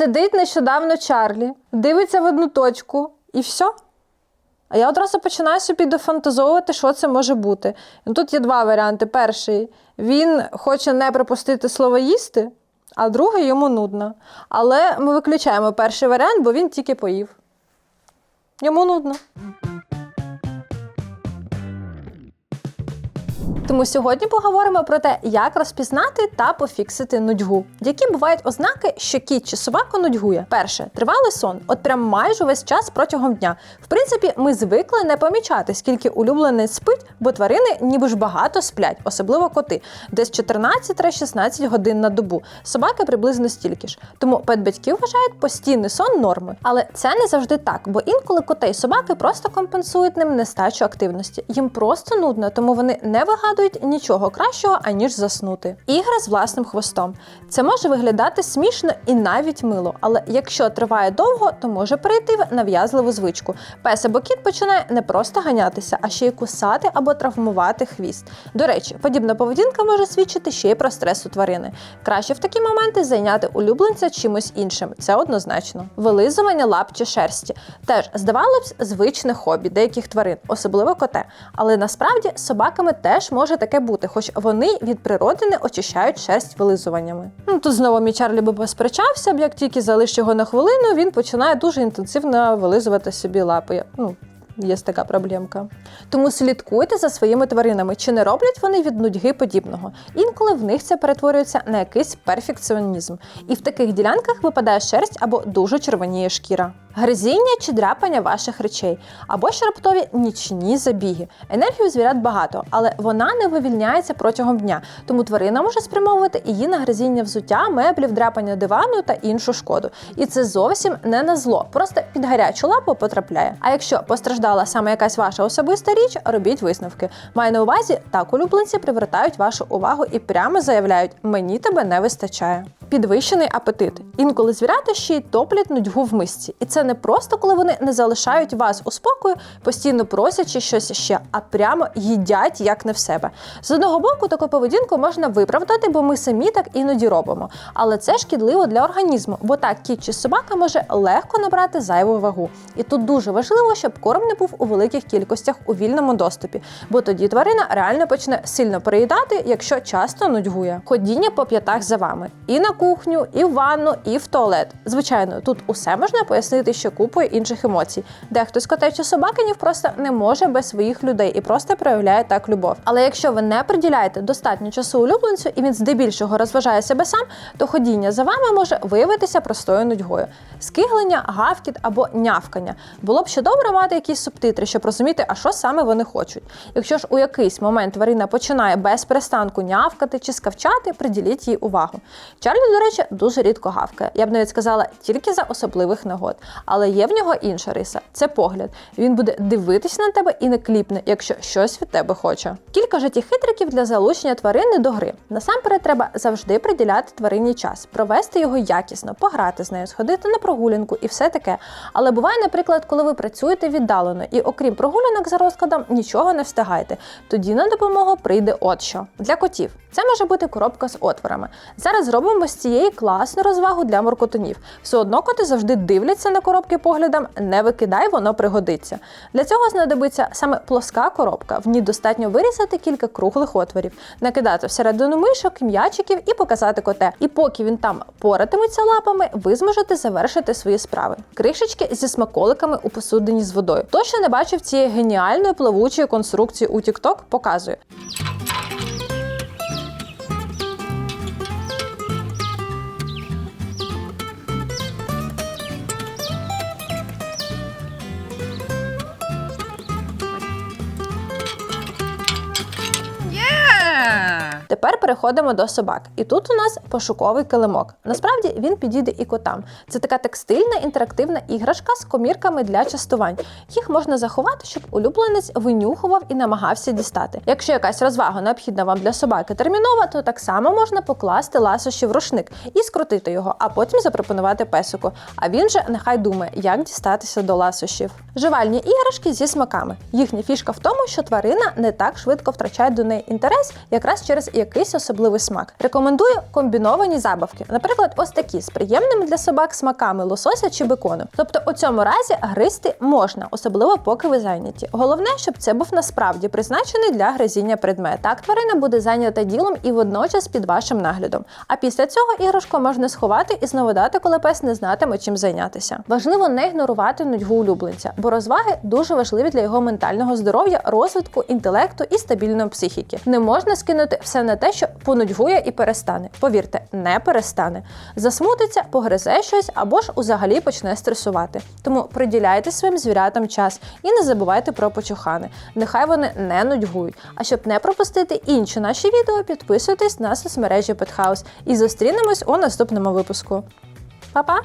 Сидить нещодавно Чарлі, дивиться в одну точку і все. А я одразу починаю собі дофантазовувати, що це може бути. Ну, Тут є два варіанти. Перший він хоче не пропустити слово їсти, а другий йому нудно. Але ми виключаємо перший варіант, бо він тільки поїв. Йому нудно. Тому сьогодні поговоримо про те, як розпізнати та пофіксити нудьгу. Які бувають ознаки, що кіт чи собака нудьгує? Перше тривалий сон, от прям майже весь час протягом дня. В принципі, ми звикли не помічати, скільки улюбленець спить, бо тварини ніби ж багато сплять, особливо коти, десь 14-16 годин на добу. Собаки приблизно стільки ж. Тому педбатьки вважають постійний сон нормою. Але це не завжди так, бо інколи коти і собаки просто компенсують ним нестачу активності. Їм просто нудно, тому вони не вигадують нічого кращого, аніж заснути. Ігра з власним хвостом. Це може виглядати смішно і навіть мило, але якщо триває довго, то може перейти в нав'язливу звичку. Пес або кіт починає не просто ганятися, а ще й кусати або травмувати хвіст. До речі, подібна поведінка може свідчити ще й про стрес у тварини. Краще в такі моменти зайняти улюбленця чимось іншим. Це однозначно. Вилизування лап чи шерсті теж здавалося б звичне хобі деяких тварин, особливо коте. Але насправді собаками теж може таке бути, хоч вони від природи не очищають шерсть вилизуваннями. Ну тут знову мій Чарлі би посперечався б, як тільки залиш його на хвилину, він починає дуже інтенсивно вилизувати собі лапи. Ну, Є така проблемка. Тому слідкуйте за своїми тваринами, чи не роблять вони від нудьги подібного. Інколи в них це перетворюється на якийсь перфекціонізм. І в таких ділянках випадає шерсть або дуже червоніє шкіра. Гризіння чи дряпання ваших речей, або ж раптові нічні забіги. Енергії у звірят багато, але вона не вивільняється протягом дня, тому тварина може спрямовувати її на гризіння взуття, меблів, дряпання дивану та іншу шкоду. І це зовсім не на зло, просто під гарячу лапу потрапляє. А якщо постраждала саме якась ваша особиста річ, робіть висновки. Маю на увазі, так улюбленці привертають вашу увагу і прямо заявляють: мені тебе не вистачає. Підвищений апетит. Інколи звірята ще й топлять нудьгу в мисці. І це не просто коли вони не залишають вас у спокою, постійно просячи щось ще, а прямо їдять як не в себе. З одного боку, таку поведінку можна виправдати, бо ми самі так іноді робимо. Але це шкідливо для організму, бо так кіт чи собака може легко набрати зайву вагу. І тут дуже важливо, щоб корм не був у великих кількостях у вільному доступі, бо тоді тварина реально почне сильно переїдати, якщо часто нудьгує. Ходіння по п'ятах за вами і на кухню, і в ванну, і в туалет. Звичайно, тут усе можна пояснити ще купою інших емоцій. Дехто з котей чи собакинів просто не може без своїх людей і просто проявляє так любов. Але якщо ви не приділяєте достатньо часу улюбленцю і він здебільшого розважає себе сам, то ходіння за вами може виявитися простою нудьгою. Скиглення, гавкіт або нявкання. Було б ще добре мати якісь субтитри, щоб розуміти, а що саме вони хочуть. Якщо ж у якийсь момент тварина починає без перестанку нявкати чи скавчати, приділіть їй увагу. Чарлі, до речі, дуже рідко гавкає. Я б навіть сказала тільки за особливих нагод. Але є в нього інша риса це погляд. Він буде дивитись на тебе і не кліпне, якщо щось від тебе хоче. Кілька життєхитриків для залучення тварини до гри. Насамперед треба завжди приділяти тварині час, провести його якісно, пограти з нею, сходити на прогулянку і все таке. Але буває, наприклад, коли ви працюєте віддалено і, окрім прогулянок за розкладом, нічого не встигаєте. Тоді на допомогу прийде от що. Для котів. Це може бути коробка з отворами. Зараз зробимо з цієї класну розвагу для моркотунів. Все одно коти завжди дивляться на коробки поглядом, не викидай, воно пригодиться. Для цього знадобиться саме плоска коробка. В ній достатньо вирізати кілька круглих отворів, накидати всередину мишок, м'ячиків і показати коте. І поки він там поратиметься лапами, ви зможете завершити свої справи. Кришечки зі смаколиками у посудині з водою. Хто ще не бачив цієї геніальної плавучої конструкції у TikTok, показую. Тепер переходимо до собак. І тут у нас пошуковий килимок. Насправді він підійде і котам. Це така текстильна інтерактивна іграшка з комірками для частувань. Їх можна заховати, щоб улюбленець винюхував і намагався дістати. Якщо якась розвага необхідна вам для собаки термінова, то так само можна покласти ласощі в рушник і скрутити його, а потім запропонувати песику. А він же нехай думає, як дістатися до ласощів. Живальні іграшки зі смаками. Їхня фішка в тому, що тварина не так швидко втрачає до неї інтерес, якраз через якийсь особливий смак. Рекомендую комбіновані забавки, наприклад, ось такі з приємними для собак смаками лосося чи бекону. Тобто у цьому разі гризти можна, особливо поки ви зайняті. Головне, щоб це був насправді призначений для гризіння предмет. Так тварина буде зайнята ділом і водночас під вашим наглядом. А після цього іграшку можна сховати і знову дати, коли пес не знатиме чим зайнятися. Важливо не ігнорувати нудьгу улюбленця, бо розваги дуже важливі для його ментального здоров'я, розвитку, інтелекту і стабільної психіки. Не можна скинути все на те, що понудьгує і перестане. Повірте, не перестане. Засмутиться, погризе щось або ж узагалі почне стресувати. Тому приділяйте своїм звірятам час і не забувайте про почухани. Нехай вони не нудьгують. А щоб не пропустити інші наші відео, підписуйтесь на соцмережі Петхаус і зустрінемось у наступному випуску. Па-па!